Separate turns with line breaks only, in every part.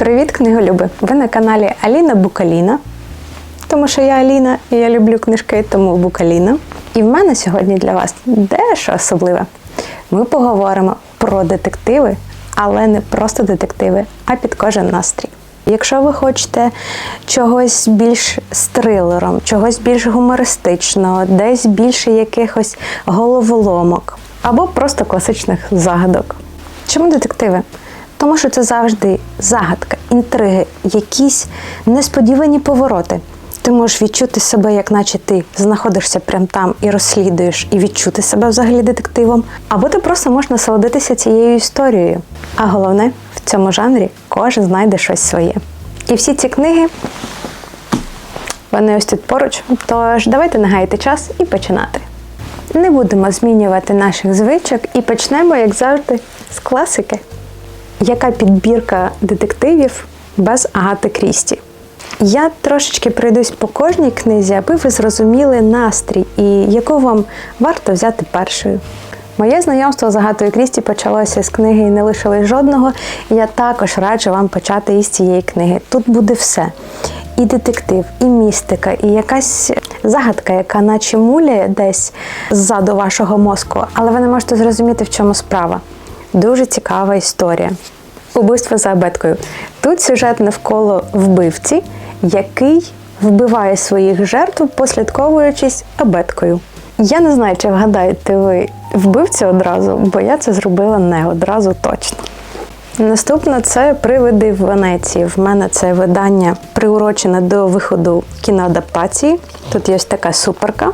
Привіт, книголюби! Ви на каналі Аліна Букаліна. Тому що я Аліна і я люблю книжки, тому Букаліна. І в мене сьогодні для вас дещо особливе. Ми поговоримо про детективи, але не просто детективи, а під кожен настрій. Якщо ви хочете чогось більш з трилером, чогось більш гумористичного, десь більше якихось головоломок або просто класичних загадок. Чому детективи? Тому що це завжди загадка, інтриги, якісь несподівані повороти. Ти можеш відчути себе, як наче ти знаходишся прямо там і розслідуєш, і відчути себе взагалі детективом. Або ти просто можеш насолодитися цією історією. А головне, в цьому жанрі кожен знайде щось своє. І всі ці книги, вони ось тут поруч. Тож давайте не час і починати. Не будемо змінювати наших звичок і почнемо, як завжди, з класики. Яка підбірка детективів без Агати Крісті? Я трошечки пройдусь по кожній книзі, аби ви зрозуміли настрій і яку вам варто взяти першою. Моє знайомство з Агатою Крісті почалося з книги не лишилось жодного. І я також раджу вам почати із цієї книги. Тут буде все. І детектив, і містика, і якась загадка, яка наче муляє десь ззаду вашого мозку, але ви не можете зрозуміти, в чому справа. Дуже цікава історія. Убивство за абеткою. Тут сюжет навколо вбивці, який вбиває своїх жертв, послідковуючись абеткою. Я не знаю, чи вгадаєте ви вбивцю одразу, бо я це зробила не одразу точно. Наступне це привиди в Венеції. В мене це видання приурочене до виходу кіноадаптації. Тут є ось така суперка.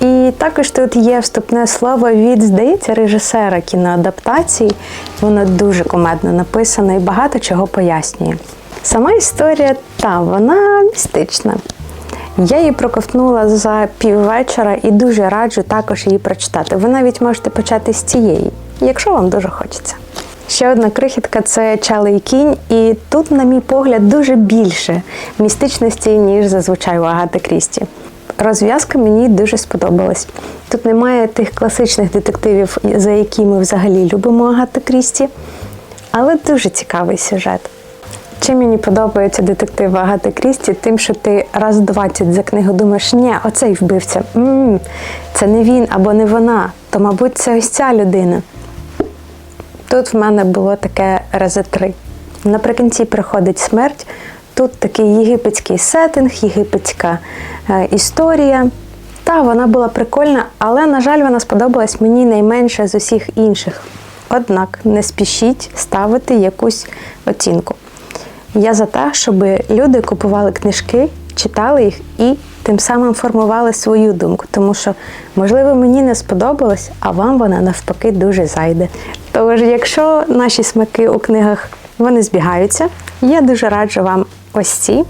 І також тут є вступне слово від, здається, режисера кіноадаптації. Воно дуже комедно написано і багато чого пояснює. Сама історія та вона містична. Я її проковтнула за піввечора і дуже раджу також її прочитати. Ви навіть можете почати з цієї, якщо вам дуже хочеться. Ще одна крихітка це Чалий кінь, і тут, на мій погляд, дуже більше містичності, ніж зазвичай у Агати Крісті. Розв'язка мені дуже сподобалась. Тут немає тих класичних детективів, за які ми взагалі любимо Агату Крісті, але дуже цікавий сюжет. Чим мені подобається детектив Агати Крісті, тим, що ти раз 20 за книгу думаєш, ні, оцей вбивця, м-м, це не він або не вона, то, мабуть, це ось ця людина. Тут в мене було таке рази три. Наприкінці приходить смерть. Тут такий єгипетський сеттинг, єгипетська е, історія. Та вона була прикольна, але, на жаль, вона сподобалась мені найменше з усіх інших. Однак не спішіть ставити якусь оцінку. Я за те, щоб люди купували книжки, читали їх і тим самим формували свою думку, тому що, можливо, мені не сподобалось, а вам вона навпаки дуже зайде. Тож, якщо наші смаки у книгах вони збігаються, я дуже раджу вам ось ці.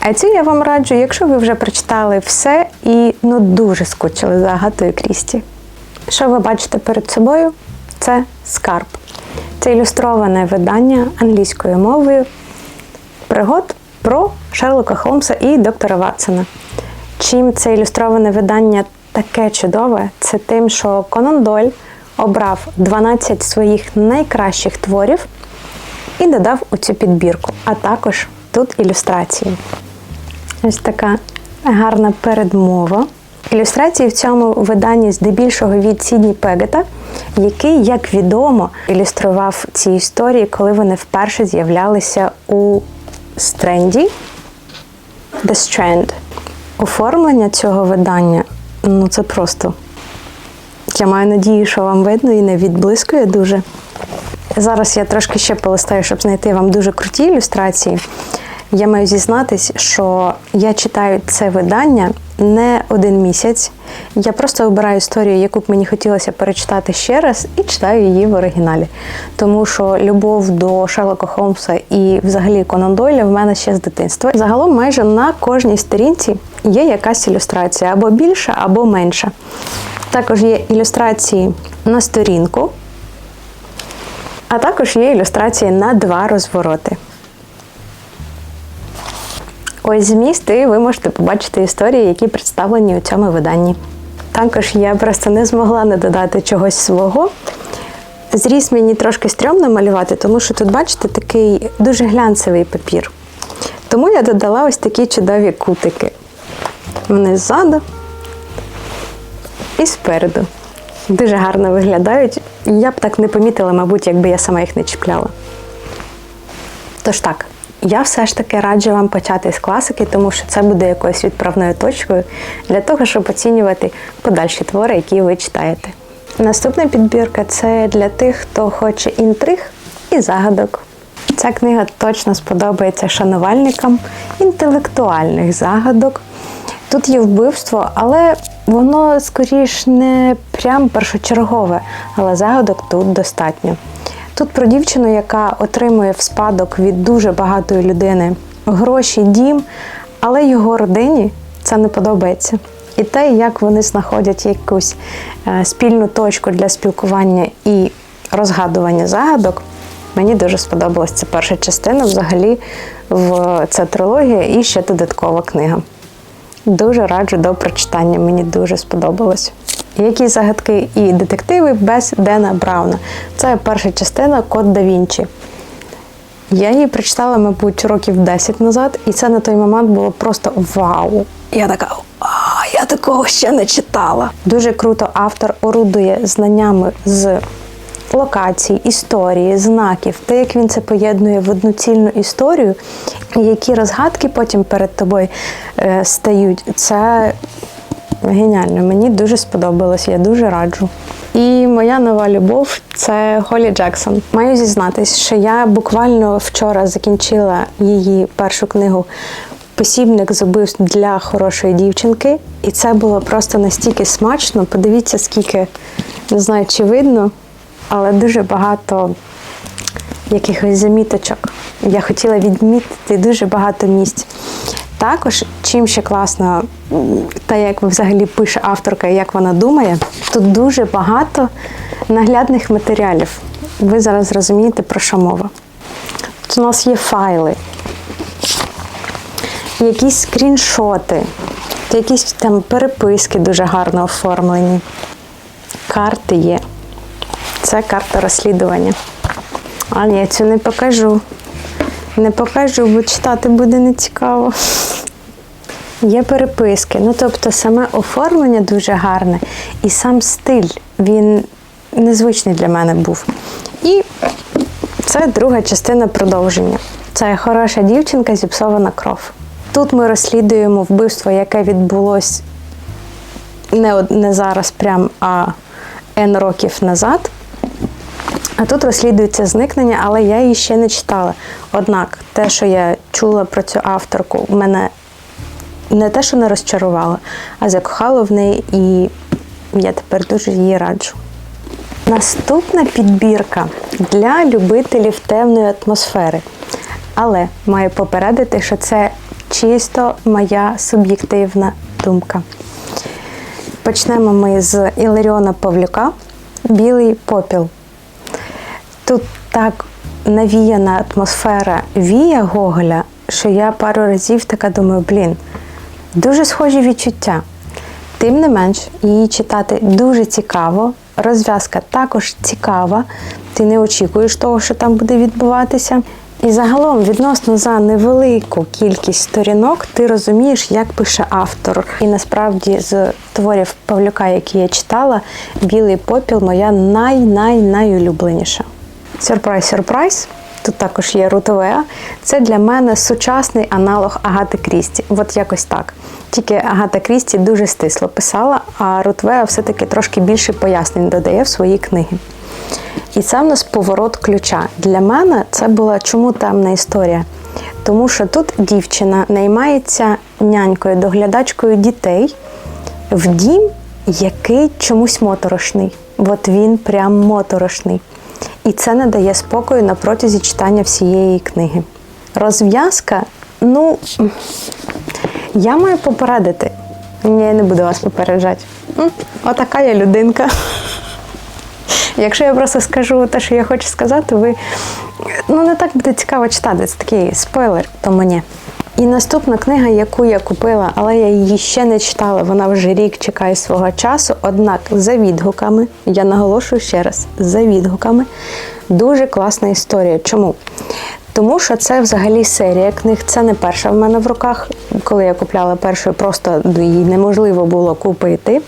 А цю я вам раджу, якщо ви вже прочитали все і ну дуже скучили за Агатою Крісті. Що ви бачите перед собою? Це скарб. Це ілюстроване видання англійською мовою пригод про Шерлока Холмса і доктора Ватсона. Чим це ілюстроване видання таке чудове, це тим, що Конан Дойль обрав 12 своїх найкращих творів і додав у цю підбірку, а також тут ілюстрації. Ось така гарна передмова. Ілюстрації в цьому виданні здебільшого від Сідні Пегета, який, як відомо, ілюстрував ці історії, коли вони вперше з'являлися у стренді The Strand. Оформлення цього видання ну це просто. Я маю надію, що вам видно і не відблискує дуже. Зараз я трошки ще полистаю, щоб знайти вам дуже круті ілюстрації. Я маю зізнатись, що я читаю це видання не один місяць. Я просто обираю історію, яку б мені хотілося перечитати ще раз, і читаю її в оригіналі. Тому що любов до Шерлока Холмса і взагалі Конан Дойля в мене ще з дитинства. Загалом майже на кожній сторінці є якась ілюстрація або більша, або менша. Також є ілюстрації на сторінку, а також є ілюстрації на два розвороти. Ось зміст, і ви можете побачити історії, які представлені у цьому виданні. Також я просто не змогла не додати чогось свого. Зріз мені трошки стрьомно малювати, тому що тут, бачите, такий дуже глянцевий папір. Тому я додала ось такі чудові кутики. Вони ззаду і спереду. Дуже гарно виглядають. Я б так не помітила, мабуть, якби я сама їх не чіпляла. Тож так, я все ж таки раджу вам почати з класики, тому що це буде якоюсь відправною точкою для того, щоб оцінювати подальші твори, які ви читаєте. Наступна підбірка це для тих, хто хоче інтриг і загадок. Ця книга точно сподобається шанувальникам інтелектуальних загадок. Тут є вбивство, але воно скоріш не прям першочергове, але загадок тут достатньо. Тут про дівчину, яка отримує в спадок від дуже багатої людини гроші, дім, але його родині це не подобається. І те, як вони знаходять якусь е, спільну точку для спілкування і розгадування загадок, мені дуже сподобалась ця перша частина. Взагалі, в це трилогія і ще додаткова книга. Дуже раджу до прочитання, мені дуже сподобалось. Які загадки і детективи без Дена Брауна. Це перша частина Код да Вінчі. Я її прочитала, мабуть, років 10 назад, і це на той момент було просто вау! Я така, я такого ще не читала. Дуже круто автор орудує знаннями з локацій, історії, знаків, те, як він це поєднує в одну цільну історію, які розгадки потім перед тобою е, стають. Це геніально. Мені дуже сподобалось, я дуже раджу. І моя нова любов це Холі Джексон. Маю зізнатись, що я буквально вчора закінчила її першу книгу Посібник з убивств для хорошої дівчинки. І це було просто настільки смачно. Подивіться, скільки не знаю, чи видно, але дуже багато якихось заміточок. Я хотіла відмітити дуже багато місць. Також, чим ще класно, те, як взагалі пише авторка і як вона думає, тут дуже багато наглядних матеріалів. Ви зараз зрозумієте, про що мова. Тут у нас є файли, якісь скріншоти, якісь там переписки дуже гарно оформлені. Карти є. Це карта розслідування. А я цю не покажу. Не покажу, бо читати буде нецікаво. Є переписки. Ну, тобто, саме оформлення дуже гарне, і сам стиль він незвичний для мене був. І це друга частина продовження. Це хороша дівчинка, зіпсована кров. Тут ми розслідуємо вбивство, яке відбулось не, не зараз, прям, а N років назад. А тут розслідується зникнення, але я її ще не читала. Однак, те, що я чула про цю авторку, мене не те, що не розчарувало, а закохало в неї, і я тепер дуже її раджу. Наступна підбірка для любителів темної атмосфери. Але маю попередити, що це чисто моя суб'єктивна думка. Почнемо ми з Іларіона Павлюка Білий попіл. Тут так навіяна атмосфера вія Гоголя, що я пару разів така думаю, блін, дуже схожі відчуття. Тим не менш, її читати дуже цікаво, розв'язка також цікава, ти не очікуєш того, що там буде відбуватися. І загалом, відносно за невелику кількість сторінок, ти розумієш, як пише автор. І насправді з творів Павлюка, які я читала, білий попіл моя най-най-найулюбленіша. Сюрприз, сюрприз. Тут також є Рутовеа. Це для мене сучасний аналог Агати Крісті. От якось так. Тільки Агата Крісті дуже стисло писала, а Рутвеа все-таки трошки більше пояснень додає в свої книги. І це в нас поворот ключа. Для мене це була чому темна історія? Тому що тут дівчина наймається нянькою, доглядачкою дітей в дім, який чомусь моторошний. От він прям моторошний. І це не дає спокою на протязі читання всієї книги. Розв'язка, ну, я маю попередити. Ні, я не буду вас попереджати. Отака я людинка. Якщо я просто скажу те, що я хочу сказати, ви ну не так буде цікаво читати. Це такий спойлер, тому ні. І наступна книга, яку я купила, але я її ще не читала, вона вже рік чекає свого часу. Однак за відгуками, я наголошую ще раз, за відгуками, дуже класна історія. Чому? Тому що це взагалі серія книг. Це не перша в мене в руках. Коли я купляла першу, просто її неможливо було купити.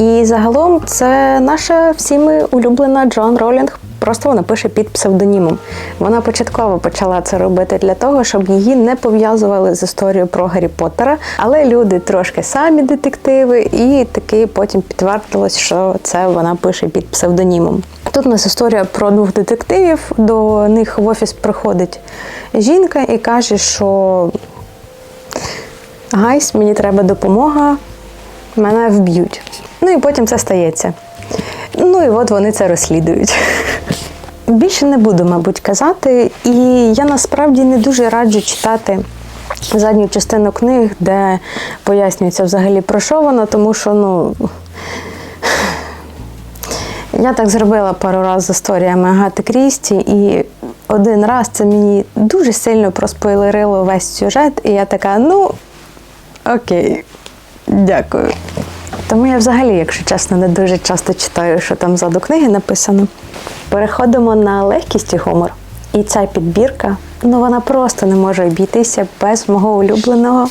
І загалом це наша всіми улюблена Джон Ролінг. Просто вона пише під псевдонімом. Вона початково почала це робити для того, щоб її не пов'язували з історією про Гаррі Поттера. Але люди трошки самі детективи, і таки потім підтвердилось, що це вона пише під псевдонімом. Тут у нас історія про двох детективів. До них в офіс приходить жінка і каже, що Гайс, мені треба допомога, мене вб'ють. Ну і потім це стається. Ну і от вони це розслідують. Більше не буду, мабуть, казати. І я насправді не дуже раджу читати задню частину книг, де пояснюється взагалі про що вона, тому що, ну. Я так зробила пару разів з історіями Агати Крісті, і один раз це мені дуже сильно проспойлерило весь сюжет, і я така, ну, окей, дякую. Тому я взагалі, якщо чесно, не дуже часто читаю, що там ззаду книги написано. Переходимо на легкість і гумор. І ця підбірка, ну вона просто не може обійтися без мого улюбленого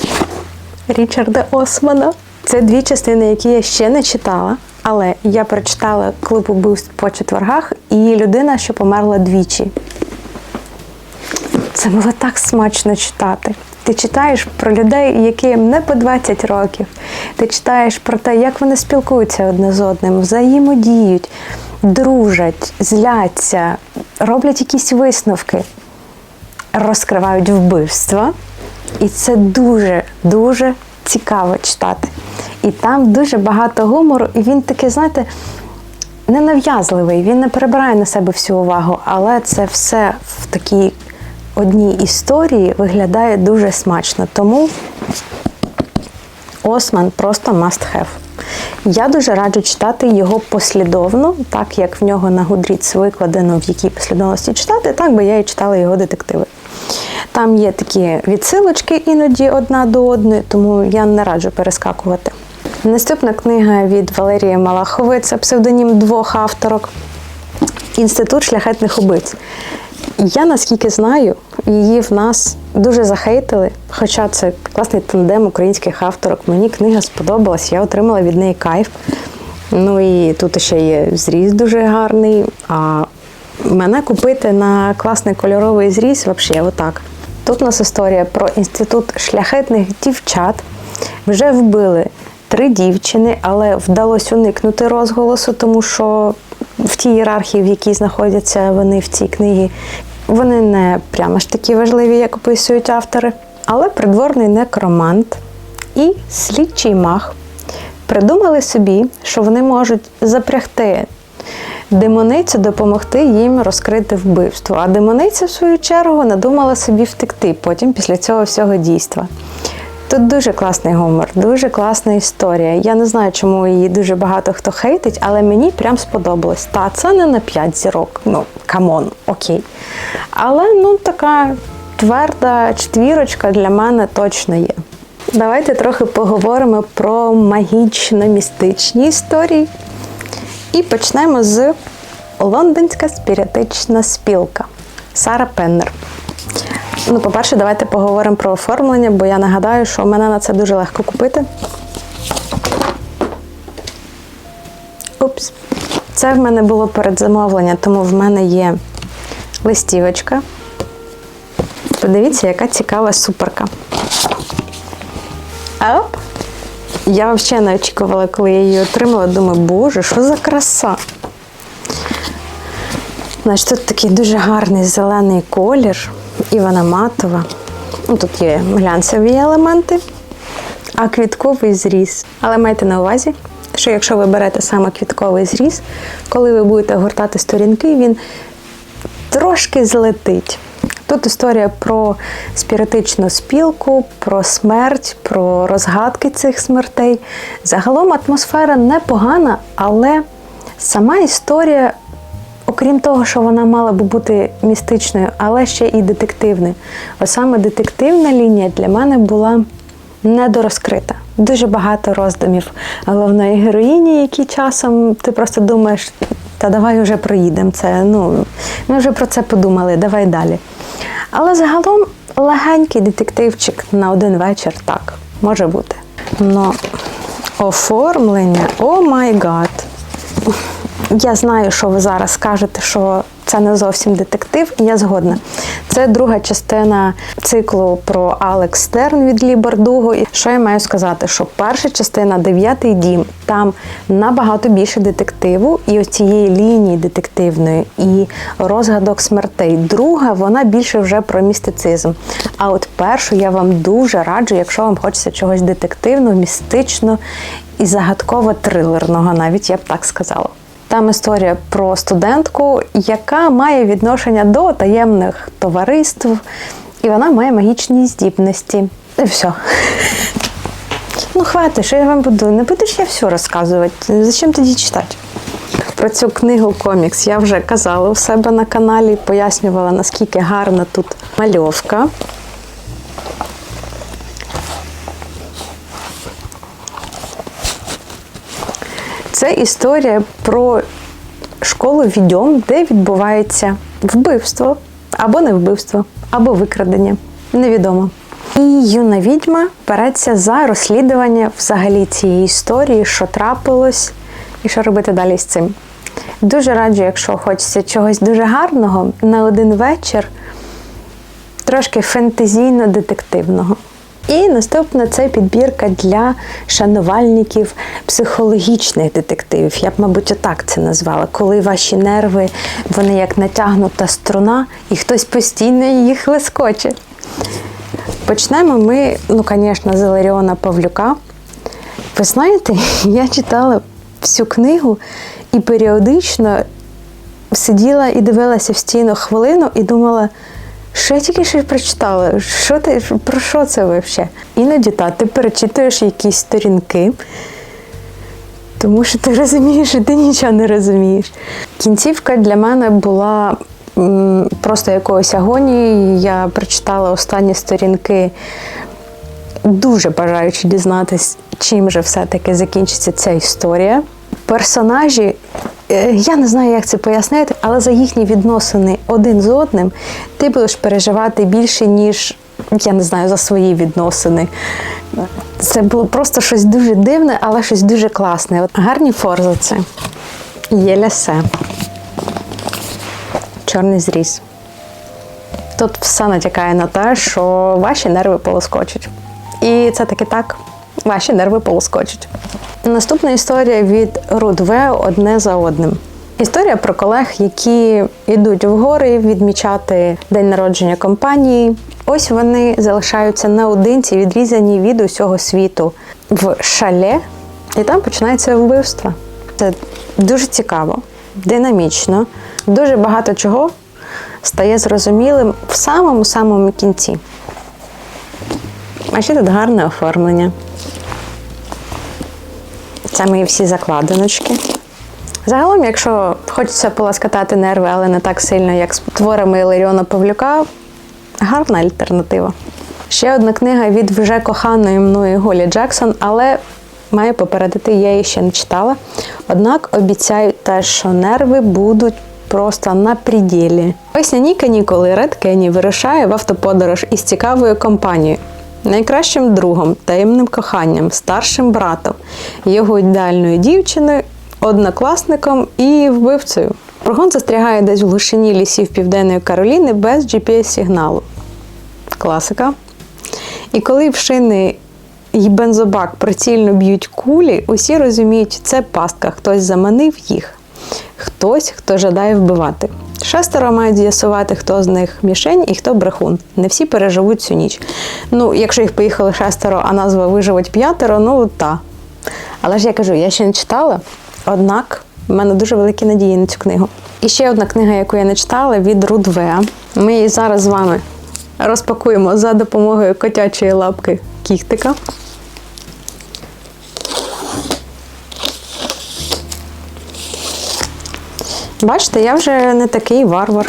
Річарда Османа. Це дві частини, які я ще не читала, але я прочитала клуб убивств по четвергах і людина, що померла двічі. Це було так смачно читати. Ти читаєш про людей, яким не по 20 років. Ти читаєш про те, як вони спілкуються одне з одним, взаємодіють, дружать, зляться, роблять якісь висновки, розкривають вбивства. І це дуже, дуже цікаво читати. І там дуже багато гумору, і він такий, знаєте, ненав'язливий, він не перебирає на себе всю увагу, але це все в такій одній історії виглядає дуже смачно. Тому Осман просто must have. Я дуже раджу читати його послідовно, так як в нього на Goodreads викладено, в якій послідовності читати, так би я і читала його детективи. Там є такі відсилочки іноді одна до одної, тому я не раджу перескакувати. Наступна книга від Валерії Малахової це псевдонім двох авторок. Інститут шляхетних убивць. Я наскільки знаю, її в нас дуже захейтили, хоча це класний тандем українських авторок. Мені книга сподобалась, я отримала від неї кайф. Ну і тут ще є зріз дуже гарний. А мене купити на класний кольоровий зріз взагалі отак. Тут у нас історія про інститут шляхетних дівчат. Вже вбили три дівчини, але вдалося уникнути розголосу, тому що в тій ієрархії, в якій знаходяться вони в цій книгі, вони не прямо ж такі важливі, як описують автори. Але придворний некромант і слідчий мах придумали собі, що вони можуть запрягти демоницю, допомогти їм розкрити вбивство. А демониця, в свою чергу, надумала собі втекти потім після цього всього дійства. Тут дуже класний гумор, дуже класна історія. Я не знаю, чому її дуже багато хто хейтить, але мені прям сподобалось. Та це не на 5 зірок. Ну, камон, окей. Але ну така тверда четвірочка для мене точно є. Давайте трохи поговоримо про магічно-містичні історії. І почнемо з Лондонська спіритична спілка Сара Пеннер. Ну, по-перше, давайте поговоримо про оформлення, бо я нагадаю, що мене на це дуже легко купити. Упс. Це в мене було передзамовлення, тому в мене є листівочка. Подивіться, яка цікава суперка. Оп! Я взагалі не очікувала, коли я її отримала. Думаю, боже, що за краса? Значить, тут такий дуже гарний зелений колір, і вона матова. Ну, Тут є глянцеві елементи, а квітковий зріз. Але майте на увазі, що якщо ви берете саме квітковий зріз, коли ви будете гортати сторінки, він трошки злетить. Тут історія про спіритичну спілку, про смерть, про розгадки цих смертей. Загалом атмосфера непогана, але сама історія окрім того, що вона мала би бути містичною, але ще і детективною. Ось саме детективна лінія для мене була недорозкрита. Дуже багато роздумів головної героїні, які часом ти просто думаєш, та давай вже проїдемо це. Ну, ми вже про це подумали, давай далі. Але загалом легенький детективчик на один вечір так може бути. Но оформлення, о май гад. Я знаю, що ви зараз скажете, що це не зовсім детектив, і я згодна. Це друга частина циклу про Алекс Стерн від Лі Бардуго. І що я маю сказати? Що перша частина Дев'ятий дім там набагато більше детективу і цієї лінії детективної, і розгадок смертей. Друга вона більше вже про містицизм. А от першу я вам дуже раджу, якщо вам хочеться чогось детективного, містичного і загадково-трилерного, навіть я б так сказала. Там історія про студентку, яка має відношення до таємних товариств, і вона має магічні здібності. І все. Ну, хватить, що я вам буду. Не будеш я все розказувати. Зачем тоді читати? Про цю книгу комікс я вже казала у себе на каналі, пояснювала, наскільки гарна тут мальовка. Це історія про школу відьом, де відбувається вбивство, або не вбивство, або викрадення. Невідомо. І юна відьма береться за розслідування взагалі цієї історії, що трапилось, і що робити далі з цим. Дуже раджу, якщо хочеться чогось дуже гарного на один вечір, трошки фентезійно-детективного. І наступна це підбірка для шанувальників психологічних детективів. Я б, мабуть, отак це назвала, коли ваші нерви, вони як натягнута струна, і хтось постійно їх лискоче. Почнемо ми, ну, звісно, з Іларіона Павлюка. Ви знаєте, я читала всю книгу і періодично сиділа і дивилася в стіну хвилину і думала. Що я тільки що прочитала? Що ти про що це взагалі? Іноді та ти перечитуєш якісь сторінки, тому що ти розумієш, що ти нічого не розумієш. Кінцівка для мене була м, просто якоюсь агонією. Я прочитала останні сторінки, дуже бажаючи дізнатися, чим же все-таки закінчиться ця історія. Персонажі я не знаю, як це пояснити, але за їхні відносини один з одним ти будеш переживати більше, ніж я не знаю, за свої відносини. Це було просто щось дуже дивне, але щось дуже класне. От Гарні форзаци. Є лясе. Чорний зріз. Тут все натякає на те, що ваші нерви полоскочуть. І це таки так, ваші нерви полоскочуть. Наступна історія від Рудве одне за одним. Історія про колег, які йдуть в гори відмічати день народження компанії. Ось вони залишаються наодинці, відрізані від усього світу в шале, і там починається вбивство. Це дуже цікаво, динамічно, дуже багато чого стає зрозумілим в самому-самому кінці. А ще тут гарне оформлення. Це мої всі закладиночки. Загалом, якщо хочеться поласкатати нерви, але не так сильно, як з творами Іларіона Павлюка, гарна альтернатива. Ще одна книга від вже коханої мною Голі Джексон, але маю попередити, я її ще не читала. Однак обіцяю те, що нерви будуть просто на приділі. Весняні канікули Ред Кенні вирушає в автоподорож із цікавою компанією найкращим другом, таємним коханням, старшим братом, його ідеальною дівчиною, однокласником і вбивцею. Прогон застрягає десь в глушині лісів Південної Кароліни без GPS-сигналу. Класика. І коли в шини й бензобак прицільно б'ють кулі, усі розуміють, це пастка, хтось заманив їх, хтось, хто жадає вбивати. Шестеро мають з'ясувати, хто з них мішень і хто брехун. Не всі переживуть цю ніч. Ну, якщо їх поїхали шестеро, а назва виживуть п'ятеро, ну та. Але ж я кажу, я ще не читала, однак в мене дуже великі надії на цю книгу. І ще одна книга, яку я не читала, від Рудве. Ми її зараз з вами розпакуємо за допомогою котячої лапки кіхтика. Бачите, я вже не такий варвар.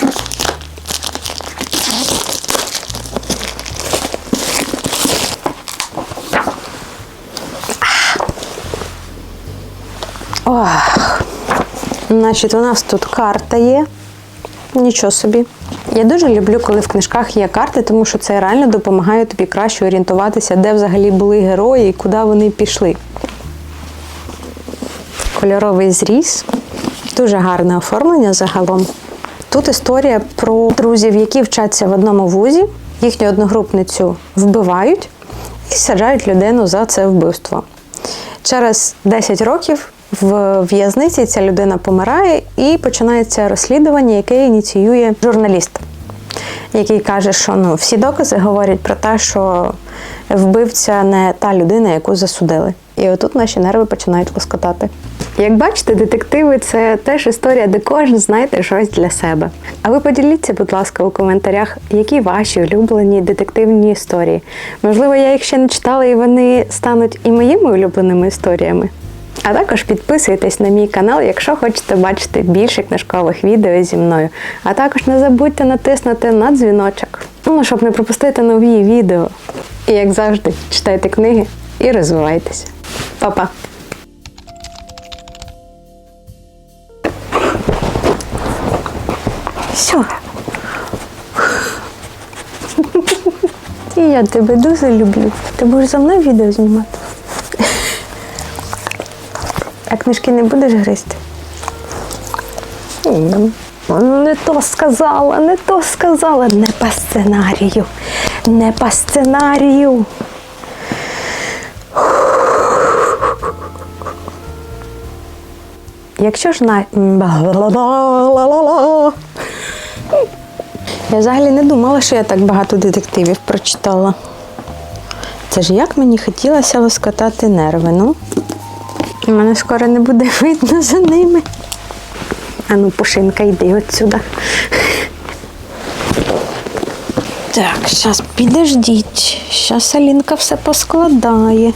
Ох. Значить, у нас тут карта є. Нічого собі. Я дуже люблю, коли в книжках є карти, тому що це реально допомагає тобі краще орієнтуватися, де взагалі були герої і куди вони пішли. Кольоровий зріз. Дуже гарне оформлення загалом. Тут історія про друзів, які вчаться в одному вузі, їхню одногрупницю вбивають і саджають людину за це вбивство. Через 10 років в в'язниці ця людина помирає і починається розслідування, яке ініціює журналіст, який каже, що ну, всі докази говорять про те, що вбивця не та людина, яку засудили. І отут наші нерви починають лоскотати. Як бачите, детективи це теж історія, де кожен знайде щось для себе. А ви поділіться, будь ласка, у коментарях, які ваші улюблені детективні історії. Можливо, я їх ще не читала, і вони стануть і моїми улюбленими історіями. А також підписуйтесь на мій канал, якщо хочете бачити більше книжкових відео зі мною. А також не забудьте натиснути на дзвіночок, ну, щоб не пропустити нові відео. І як завжди, читайте книги і розвивайтеся. Па-па! Все. І я тебе дуже люблю. Ти будеш за мною відео знімати. А книжки не будеш гризти? Ну, Не то сказала, не то сказала. Не по сценарію. Не по сценарію. Якщо ж на. Я взагалі не думала, що я так багато детективів прочитала. Це ж як мені хотілося лоскотати нерви, ну. Мене скоро не буде видно за ними. Ану, пушинка, йди отсюда. Так, зараз підождіть. Зараз Алінка все поскладає.